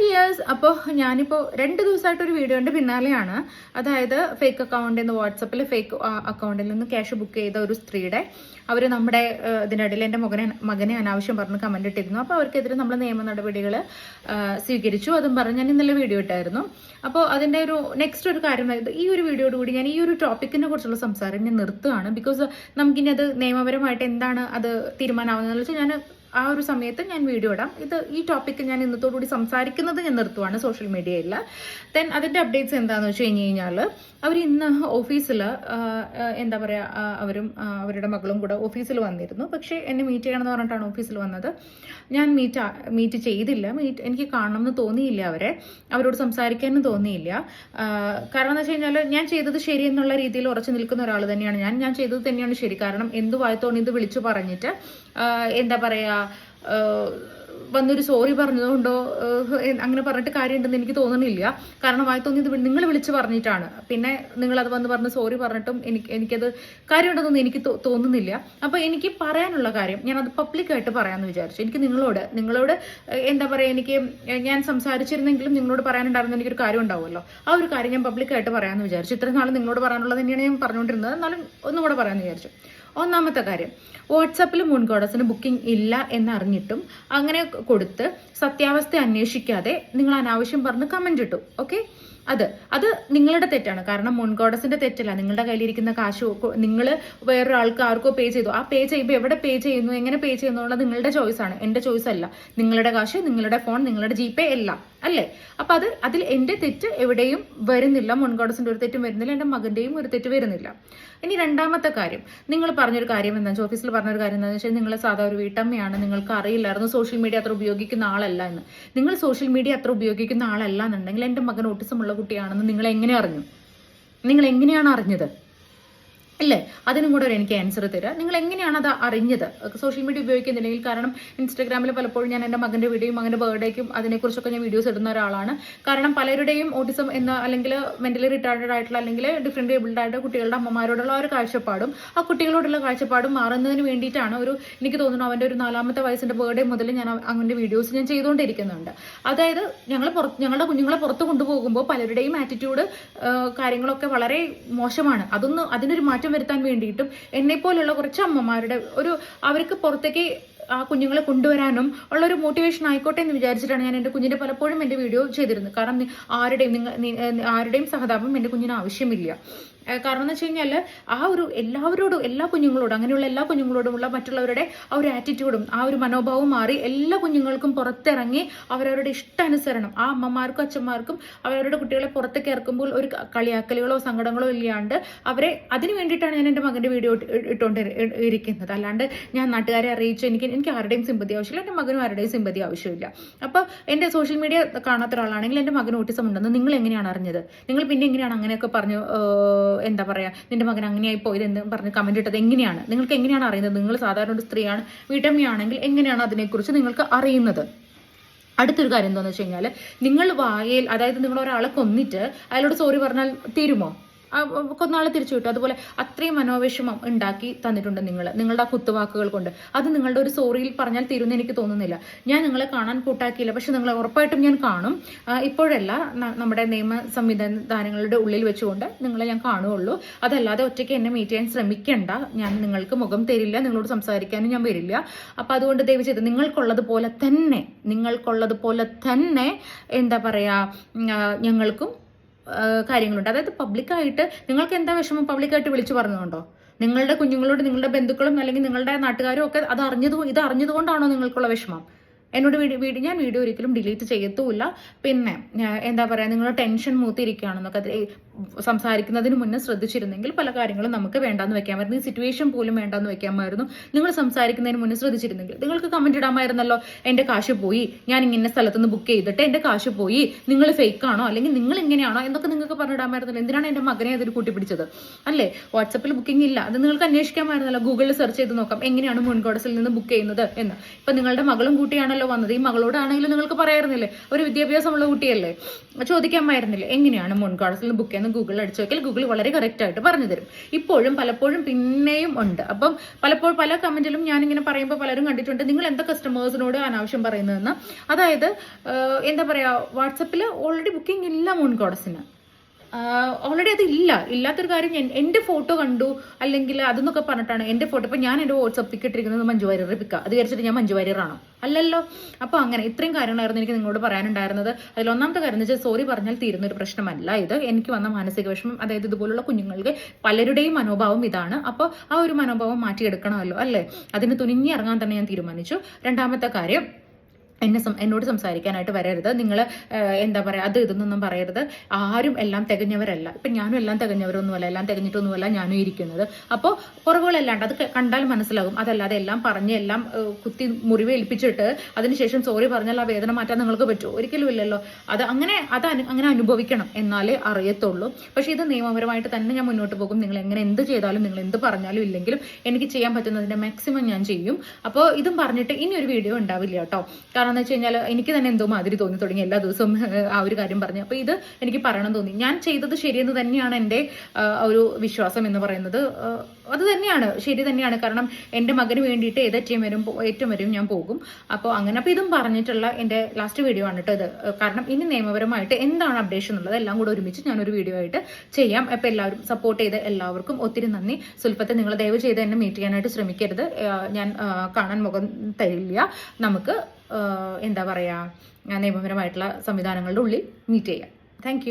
Dears അപ്പോൾ ഞാനിപ്പോൾ രണ്ട് ദിവസമായിട്ട് ഒരു വീഡിയോന്റെ പിന്നാലെയാണ്. അതായത് ഫേക്ക് അക്കൗണ്ടിൽ നിന്ന് വാട്സപ്പിൽ ഫേക്ക് അക്കൗണ്ടിൽ നിന്ന് ക്യാഷ് ബുക്ക് ചെയ്ത ഒരു സ്ത്രീയുടെ അവർ നമ്മുടെ ഇതിനിടയിൽ എന്റെ മകനെ മകനെ അനാവശ്യം പറഞ്ഞ് കമന്റ് ഇട്ടിരുന്നു. അപ്പോൾ അവർക്കെതിരെ നമ്മൾ നിയമ നടപടികൾ സ്വീകരിച്ചു. അതും പറഞ്ഞ് ഞാൻ ഇന്നലെ വീഡിയോ ഇട്ടായിരുന്നു. അപ്പോൾ അതിന്റെ ഒരു നെക്സ്റ്റ് ഒരു കാര്യം ഈ ഒരു വീഡിയോയോട് കൂടി ഞാൻ ഈ ഒരു ടോപ്പിക്കിനെ കുറിച്ചുള്ള സംസാരം ഞാൻ നിർത്തുകയാണ് ബിക്കോസ് നമുക്കിനി അത് നിയമപരമായിട്ട് എന്താണ് അത് തീരുമാനമാവുന്നതെന്ന് വെച്ചാൽ ഞാൻ ആ ഒരു സമയത്ത് ഞാൻ വീഡിയോ ഇടാം. ഇത് ഈ ടോപ്പിക്ക് ഞാൻ ഇന്നത്തോടുകൂടി സംസാരിക്കുന്നത് ഞാൻ നിർത്തുവാണ് സോഷ്യൽ മീഡിയയിൽ ദെൻ അതിന്റെ അപ്ഡേറ്റ്സ് എന്താണെന്ന് വെച്ച് കഴിഞ്ഞ് കഴിഞ്ഞാൽ അവർ ഇന്ന് ഓഫീസിൽ എന്താ പറയുക അവരും അവരുടെ മകളും കൂടെ ഓഫീസിൽ വന്നിരുന്നു. പക്ഷേ എന്നെ മീറ്റ് ചെയ്യണമെന്ന് പറഞ്ഞിട്ടാണ് ഓഫീസിൽ വന്നത്. ഞാൻ മീറ്റ് മീറ്റ് ചെയ്തില്ല. മീറ്റ് എനിക്ക് കാണണം എന്ന് തോന്നിയില്ല അവരെ. അവരോട് സംസാരിക്കാനും തോന്നിയില്ല. കാരണം എന്ന് വെച്ച് കഴിഞ്ഞാൽ ഞാൻ ചെയ്തത് ശരി എന്നുള്ള രീതിയിൽ ഉറച്ചു നിൽക്കുന്ന ഒരാൾ തന്നെയാണ് ഞാൻ. ഞാൻ ചെയ്തത് തന്നെയാണ് ശരി. കാരണം എന്ത് വായത്തോണി ഇത് വിളിച്ചു പറഞ്ഞിട്ട് എന്താ പറയുക വന്നൊരു സോറി പറഞ്ഞതുകൊണ്ടോ അങ്ങനെ പറഞ്ഞിട്ട് കാര്യമുണ്ടെന്ന് എനിക്ക് തോന്നുന്നില്ല കാരണം വായി തോന്നിയത് നിങ്ങൾ വിളിച്ച് പറഞ്ഞിട്ടാണ്. പിന്നെ നിങ്ങൾ അത് വന്ന് പറഞ്ഞ് സോറി പറഞ്ഞിട്ടും എനിക്ക് എനിക്കത് കാര്യമുണ്ടെന്നൊന്നും എനിക്ക് തോന്നുന്നില്ല. അപ്പോൾ എനിക്ക് പറയാനുള്ള കാര്യം ഞാൻ അത് പബ്ലിക്കായിട്ട് പറയാമെന്ന് വിചാരിച്ചു. എനിക്ക് നിങ്ങളോട് നിങ്ങളോട് എന്താ പറയാ എനിക്ക് ഞാൻ സംസാരിച്ചിരുന്നെങ്കിലും നിങ്ങളോട് പറയാനുണ്ടായിരുന്ന എനിക്കൊരു കാര്യം ഉണ്ടാവുമല്ലോ. ആ ഒരു കാര്യം ഞാൻ പബ്ലിക്കായിട്ട് പറയാമെന്ന് വിചാരിച്ചു. ഇത്രയും നാൾ നിങ്ങളോട് പറയാനുള്ളത് തന്നെയാണ് ഞാൻ പറഞ്ഞുകൊണ്ടിരുന്നത്. എന്നാലും ഒന്നും കൂടെ പറയാമെന്ന് വിചാരിച്ചു. ഒന്നാമത്തെ കാര്യം വാട്സാപ്പിൽ മുൻകോടസിന് ബുക്കിംഗ് ഇല്ല എന്നറിഞ്ഞിട്ടും അങ്ങനെ കൊടുത്ത് സത്യാവസ്ഥ അന്വേഷിക്കാതെ നിങ്ങൾ അനാവശ്യം പറഞ്ഞ് കമന്റ് ഇട്ടു ഓക്കെ അത് അത് നിങ്ങളുടെ തെറ്റാണ്. കാരണം മുൻകോടസിന്റെ തെറ്റല്ല. നിങ്ങളുടെ കയ്യിലിരിക്കുന്ന കാശ് നിങ്ങൾ വേറൊരാൾക്ക് ആർക്കോ പേ ചെയ്തു. ആ പേ ചെയ്യുമ്പോൾ എവിടെ പേ ചെയ്യുന്നു എങ്ങനെ പേ ചെയ്യുന്നു എന്നുള്ളത് നിങ്ങളുടെ ചോയ്സ് ആണ്. എന്റെ ചോയ്സ് അല്ല. നിങ്ങളുടെ കാശ് നിങ്ങളുടെ ഫോൺ നിങ്ങളുടെ ജി പേ എല്ലാം. അല്ലേ? അപ്പൊ അത് അതിൽ എന്റെ തെറ്റ് എവിടെയും വരുന്നില്ല. മുൻകോടസിന്റെ ഒരു തെറ്റും വരുന്നില്ല. എന്റെ മകന്റെയും ഒരു തെറ്റ് വരുന്നില്ല. ഇനി രണ്ടാമത്തെ കാര്യം. നിങ്ങൾ പറഞ്ഞൊരു കാര്യം എന്താ? വെച്ചാൽ ഓഫീസിൽ പറഞ്ഞൊരു കാര്യം എന്താണെന്ന് വെച്ചാൽ നിങ്ങൾ സാധാ ഒരു വീട്ടമ്മയാണ്. നിങ്ങൾക്ക് അറിയില്ലായിരുന്നു സോഷ്യൽ മീഡിയ അത്ര ഉപയോഗിക്കുന്ന ആളല്ല എന്ന്. നിങ്ങൾ സോഷ്യൽ മീഡിയ അത്ര ഉപയോഗിക്കുന്ന ആളല്ല എന്നുണ്ടെങ്കിൽ എന്റെ മകൻ ഓട്ടിസം ഉള്ള കുട്ടിയാണെന്ന് നിങ്ങൾ എങ്ങനെ അറിഞ്ഞു? നിങ്ങൾ എങ്ങനെയാണ് അറിഞ്ഞത്? ഇല്ലേ അതിനും കൂടെ എനിക്ക് ആൻസർ തരിക നിങ്ങൾ എങ്ങനെയാണ് അത് അറിഞ്ഞത്? സോഷ്യൽ മീഡിയ ഉപയോഗിക്കുന്നില്ലെങ്കിൽ കാരണം ഇൻസ്റ്റാഗ്രാമിൽ പലപ്പോഴും ഞാൻ എന്റെ മകന്റെ വീഡിയോയും മകന്റെ ബർത്ത്ഡേക്കും അതിനെക്കുറിച്ചൊക്കെ ഞാൻ വീഡിയോസ് ഇടുന്ന ഒരാളാണ്. കാരണം പലരുടെയും ഓട്ടിസം എന്ന അല്ലെങ്കിൽ മെന്റലി റിട്ടയർഡ് ആയിട്ടുള്ള അല്ലെങ്കിൽ ഡിഫറെന്റ് ഏബിൾഡ് ആയിട്ട് കുട്ടികളുടെ അമ്മമാരോടുള്ള ഒരു കാഴ്ചപ്പാടും ആ കുട്ടികളോടുള്ള കാഴ്ചപ്പാടും മാറുന്നതിന് വേണ്ടിയിട്ടാണ് ഒരു എനിക്ക് തോന്നുന്നു അവന്റെ ഒരു നാലാമത്തെ വയസ്സിന്റെ ബർത്ത്ഡേ മുതൽ ഞാൻ അവ- അവന്റെ വീഡിയോസ് ഞാൻ ചെയ്തുകൊണ്ടിരിക്കുന്നുണ്ട്. അതായത് ഞങ്ങൾ പുറത്ത് ഞങ്ങളുടെ കുഞ്ഞുങ്ങളെ പുറത്ത് കൊണ്ടുപോകുമ്പോൾ പലരുടെയും ആറ്റിറ്റ്യൂഡ് കാര്യങ്ങളൊക്കെ വളരെ മോശമാണ്. അതൊന്ന് അതിനൊരു മാറ്റം വരുത്താൻ വേണ്ടിയിട്ടും എന്നെപ്പോലുള്ള കുറച്ച് അമ്മമാരുടെ ഒരു അവർക്ക് പുറത്തേക്ക് ആ കുഞ്ഞുങ്ങളെ കൊണ്ടുവരാനും ഉള്ള ഒരു മോട്ടിവേഷൻ ആയിക്കോട്ടെ എന്ന് വിചാരിച്ചിട്ടാണ് ഞാൻ എന്റെ കുഞ്ഞിന്റെ പലപ്പോഴും എന്റെ വീഡിയോ ചെയ്തിരുന്നത്. കാരണം ആരുടെയും നിങ്ങൾ ആരുടെയും സഹതാപം എന്റെ കുഞ്ഞിന് ആവശ്യമില്ല. കാരണം എന്ന് വെച്ച് കഴിഞ്ഞാൽ ആ ഒരു എല്ലാവരോടും എല്ലാ കുഞ്ഞുങ്ങളോടും അങ്ങനെയുള്ള എല്ലാ കുഞ്ഞുങ്ങളോടുമുള്ള മറ്റുള്ളവരുടെ ആ ഒരു ആറ്റിറ്റ്യൂഡും ആ ഒരു മനോഭാവവും മാറി എല്ലാ കുഞ്ഞുങ്ങൾക്കും പുറത്തിറങ്ങി അവരവരുടെ ഇഷ്ടാനുസരണം ആ അമ്മമാർക്കും അച്ഛന്മാർക്കും അവരവരുടെ കുട്ടികളെ പുറത്തേക്ക് ഇറക്കുമ്പോൾ ഒരു കളിയാക്കലുകളോ സങ്കടങ്ങളോ ഇല്ലാണ്ട് അവരെ അതിനു വേണ്ടിയിട്ടാണ് ഞാൻ എന്റെ മകന്റെ വീഡിയോ ഇട്ടുകൊണ്ട് ഇരിക്കുന്നത്. അല്ലാണ്ട് ഞാൻ നാട്ടുകാരെ അറിയിച്ചു എനിക്ക് എനിക്ക് ആരുടെയും സിമ്പതി ആവശ്യമില്ല എന്റെ മകനും ആരുടെയും സിമ്പതി ആവശ്യമില്ല. അപ്പോൾ എന്റെ സോഷ്യൽ മീഡിയ കാണാത്ത ഒരാളാണെങ്കിൽ എന്റെ മകന് ഓട്ടിസം ഉണ്ടെന്ന് നിങ്ങൾ എങ്ങനെയാണ് അറിഞ്ഞത്? നിങ്ങൾ പിന്നെ എങ്ങനെയാണ് അങ്ങനെയൊക്കെ പറഞ്ഞു എന്താ പറയുക നിന്റെ മകൻ അങ്ങനെയായി പോയത് എന്ന് പറഞ്ഞ് കമന്റ് ഇട്ടത് എങ്ങനെയാണ്? നിങ്ങൾക്ക് എങ്ങനെയാണ് അറിയുന്നത്? നിങ്ങൾ സാധാരണ ഒരു സ്ത്രീയാണ് വീട്ടമ്മയാണെങ്കിൽ എങ്ങനെയാണ് അതിനെക്കുറിച്ച് നിങ്ങൾക്ക് അറിയുന്നത്? അടുത്തൊരു കാര്യം എന്താണെന്ന് വെച്ച് കഴിഞ്ഞാൽ നിങ്ങൾ വായയിൽ അതായത് നിങ്ങൾ ഒരാളെ കൊന്നിട്ട് അയാളോട് സോറി പറഞ്ഞാൽ തീരുമോ? കൊന്നാളെ തിരിച്ചു വിട്ടു അതുപോലെ അത്രയും മനോവിഷമം ഉണ്ടാക്കി തന്നിട്ടുണ്ട് നിങ്ങൾ നിങ്ങളുടെ ആ കുത്തുവാക്കുകൾ കൊണ്ട്. അത് നിങ്ങളുടെ ഒരു സോറിയിൽ പറഞ്ഞാൽ തീരുമെന്ന് എനിക്ക് തോന്നുന്നില്ല. ഞാൻ നിങ്ങളെ കാണാൻ കൂട്ടാക്കിയില്ല. പക്ഷെ നിങ്ങളെ ഉറപ്പായിട്ടും ഞാൻ കാണും. ഇപ്പോഴല്ല നമ്മുടെ നിയമ സംവിധാനങ്ങളുടെ ഉള്ളിൽ വെച്ചുകൊണ്ട് നിങ്ങളെ ഞാൻ കാണുകയുള്ളൂ. അതല്ലാതെ ഒറ്റയ്ക്ക് എന്നെ മീറ്റ് ചെയ്യാൻ ശ്രമിക്കണ്ട. ഞാൻ നിങ്ങൾക്ക് മുഖം തരില്ല നിങ്ങളോട് സംസാരിക്കാനും ഞാൻ വരില്ല. അപ്പം അതുകൊണ്ട് ദയവ് ചെയ്ത് നിങ്ങൾക്കുള്ളതുപോലെ തന്നെ നിങ്ങൾക്കുള്ളതുപോലെ തന്നെ എന്താ പറയുക ഞങ്ങൾക്കും കാര്യങ്ങളുണ്ട്. അതായത് പബ്ലിക്കായിട്ട് നിങ്ങൾക്ക് എന്താ വിഷമം? പബ്ലിക്കായിട്ട് വിളിച്ചു പറഞ്ഞതുകൊണ്ടോ നിങ്ങളുടെ കുഞ്ഞുങ്ങളോട് നിങ്ങളുടെ ബന്ധുക്കളും അല്ലെങ്കിൽ നിങ്ങളുടെ നാട്ടുകാരും ഒക്കെ അത് അറിഞ്ഞത് ഇത് അറിഞ്ഞതുകൊണ്ടാണോ നിങ്ങൾക്കുള്ള വിഷമം? എന്നോട് വീഡിയോ ഞാൻ വീഡിയോ ഒരിക്കലും ഡിലീറ്റ് ചെയ്യത്തുമില്ല. പിന്നെ എന്താ പറയുക നിങ്ങൾ ടെൻഷൻ മൂത്തിരിക്കുകയാണെന്നൊക്കെ സംസാരിക്കുന്നതിന് മുന്നേ ശ്രദ്ധിച്ചിരുന്നെങ്കിൽ പല കാര്യങ്ങളും നമുക്ക് വേണ്ടാന്ന് വെക്കാമായിരുന്നു. ഈ സിറ്റുവേഷൻ പോലും വേണ്ടാന്ന് വെക്കാമായിരുന്നു. നിങ്ങൾ സംസാരിക്കുന്നതിന് മുന്നേ ശ്രദ്ധിച്ചിരുന്നെങ്കിൽ. നിങ്ങൾക്ക് കമന്റ് ഇടാമായിരുന്നല്ലോ എന്റെ കാശ് പോയി ഞാൻ ഇങ്ങനെ സ്ഥലത്തുനിന്ന് ബുക്ക് ചെയ്തിട്ട് എന്റെ കാശ് പോയി നിങ്ങൾ ഫേക്ക് ആണോ അല്ലെങ്കിൽ നിങ്ങൾ ഇങ്ങനെയാണോ എന്നൊക്കെ നിങ്ങൾക്ക് പറഞ്ഞിടാമായിരുന്നല്ലോ. എന്തിനാണ് എന്റെ മകനെ അതിൽ കൂട്ടിപ്പിടിച്ചത്? അല്ലേ? വാട്സപ്പിൽ ബുക്കിംഗ് ഇല്ല. അത് നിങ്ങൾക്ക് അന്വേഷിക്കാമായിരുന്നല്ലോ. ഗൂഗിളിൽ സെർച്ച് ചെയ്ത് നോക്കാം എങ്ങനെയാണ് മുൻകോടസിൽ നിന്ന് ബുക്ക് ചെയ്യുന്നത് എന്ന്. ഇപ്പൊ നിങ്ങളുടെ മകളും കൂട്ടിയാണല്ലോ ചോദിക്കാനല്ലോ വന്നത്? ഈ മകളോടാണെങ്കിലും നിങ്ങൾക്ക് പറയായിരുന്നില്ലേ ഒരു വിദ്യാഭ്യാസമുള്ള കുട്ടിയല്ലേ? ചോദിക്കാമായിരുന്നില്ലേ എങ്ങനെയാണ് മുൻകാടത്തിൽ ബുക്ക് എന്ന് ഗൂഗിൾ അടിച്ചു നോക്കിയാൽ ഗൂഗിൾ വളരെ കറക്റ്റ് ആയിട്ട് പറഞ്ഞു തരും. ഇപ്പോഴും പലപ്പോഴും പിന്നെയും ഉണ്ട്. അപ്പം പലപ്പോഴും പല കമന്റിലും ഞാനിങ്ങനെ പറയുമ്പോൾ പലരും കണ്ടിട്ടുണ്ട്. നിങ്ങൾ എന്താ കസ്റ്റമേഴ്സിനോട് അനാവശ്യം പറയുന്നതെന്ന്? അതായത് എന്താ പറയാ വാട്സപ്പിൽ ഓൾറെഡി ബുക്കിംഗ് ഇല്ല മുൻകോടസിന് ഓൾറെഡി അത് ഇല്ല. ഇല്ലാത്തൊരു കാര്യം ഞാൻ എന്റെ ഫോട്ടോ കണ്ടു. അല്ലെങ്കിൽ അതെന്നൊക്കെ പറഞ്ഞിട്ടാണ് എന്റെ ഫോട്ടോ ഇപ്പം ഞാൻ എന്റെ വാട്സപ്പിൽ ഇട്ടിരിക്കുന്നത് മഞ്ജു വാര്യർ പിക്ക അത് വിചാരിച്ചിട്ട് ഞാൻ മഞ്ജു വാര്യറാണോ അല്ലല്ലോ. അപ്പോൾ അങ്ങനെ ഇത്രയും കാര്യങ്ങളായിരുന്നു എനിക്ക് നിങ്ങളോട് പറയാനുണ്ടായിരുന്നത്. അതിൽ ഒന്നാമത്തെ കാര്യം എന്ന് വെച്ചാൽ സോറി പറഞ്ഞാൽ തീരുന്ന ഒരു പ്രശ്നമല്ല ഇത്. എനിക്ക് വന്ന മാനസിക വിഷമം അതായത് ഇതുപോലുള്ള കുഞ്ഞുങ്ങൾക്ക് പലരുടെയും മനോഭാവം ഇതാണ്. അപ്പോൾ ആ ഒരു മനോഭാവം മാറ്റിയെടുക്കണമല്ലോ അല്ലേ? അതിന് തുനിഞ്ഞിറങ്ങാൻ തന്നെ ഞാൻ തീരുമാനിച്ചു. രണ്ടാമത്തെ കാര്യം എന്നെ എന്നോട് സംസാരിക്കാനായിട്ട് വരരുത്. നിങ്ങൾ എന്താ പറയുക അത് ഇതെന്നൊന്നും പറയരുത്. ആരും എല്ലാം തികഞ്ഞവരല്ല. ഇപ്പം ഞാനും എല്ലാം തികഞ്ഞവരൊന്നുമല്ല. എല്ലാം തികഞ്ഞിട്ടൊന്നുമല്ല ഞാനും ഇരിക്കുന്നത്. അപ്പോൾ കുറവുകളല്ലാണ്ട് അത് കണ്ടാൽ മനസ്സിലാകും. അതല്ലാതെ എല്ലാം പറഞ്ഞ് എല്ലാം കുത്തി മുറിവേൽപ്പിച്ചിട്ട് അതിനുശേഷം സോറി പറഞ്ഞാൽ ആ വേദന മാറ്റാൻ നിങ്ങൾക്ക് പറ്റുമോ? ഒരിക്കലും ഇല്ലല്ലോ. അത് അങ്ങനെ അത് അങ്ങനെ അനുഭവിക്കണം എന്നാലേ അറിയത്തുള്ളൂ. പക്ഷേ ഇത് നിയമപരമായിട്ട് തന്നെ ഞാൻ മുന്നോട്ട് പോകും. നിങ്ങൾ എങ്ങനെ എന്ത് ചെയ്താലും നിങ്ങൾ എന്ത് പറഞ്ഞാലും ഇല്ലെങ്കിലും എനിക്ക് ചെയ്യാൻ പറ്റുന്നതിന്റെ മാക്സിമം ഞാൻ ചെയ്യും. അപ്പോൾ ഇതും പറഞ്ഞിട്ട് ഇനി ഒരു വീഡിയോ ഉണ്ടാവില്ല കേട്ടോ. കാരണം എന്ന് വെച്ച് കഴിഞ്ഞാൽ എനിക്ക് തന്നെ എന്തോ മാതിരി തോന്നി തുടങ്ങി എല്ലാ ദിവസവും ആ ഒരു കാര്യം പറഞ്ഞു. അപ്പോൾ ഇത് എനിക്ക് പറയണം തോന്നി. ഞാൻ ചെയ്തത് ശരിയെന്ന് തന്നെയാണ് എന്റെ ഒരു വിശ്വാസം എന്ന് പറയുന്നത്. അത് തന്നെയാണ് ശരി തന്നെയാണ്. കാരണം എന്റെ മകന് വേണ്ടിയിട്ട് ഏതറ്റം വരും ഏറ്റവും വരും ഞാൻ പോകും. അപ്പോൾ അങ്ങനെ അപ്പോൾ ഇതും പറഞ്ഞിട്ടുള്ള എന്റെ ലാസ്റ്റ് വീഡിയോ ആണ് കേട്ടോ ഇത്. കാരണം ഇനി നിയമപരമായിട്ട് എന്താണ് അപ്ഡേഷൻ എന്നുള്ളത് എല്ലാം കൂടെ ഒരുമിച്ച് ഞാനൊരു വീഡിയോ ആയിട്ട് ചെയ്യാം. അപ്പോൾ എല്ലാവരും സപ്പോർട്ട് ചെയ്ത എല്ലാവർക്കും ഒത്തിരി നന്ദി. സുൽപ്പത്തെ നിങ്ങൾ ദയവ് ചെയ്ത് എന്നെ മീറ്റ് ചെയ്യാനായിട്ട് ശ്രമിക്കരുത്. ഞാൻ കാണാൻ മുഖം തരില്ല. നമുക്ക് എന്താ പറയുക നിയമപരമായിട്ടുള്ള സംവിധാനങ്ങളുടെ ഉള്ളിൽ മീറ്റ് ചെയ്യാം. താങ്ക്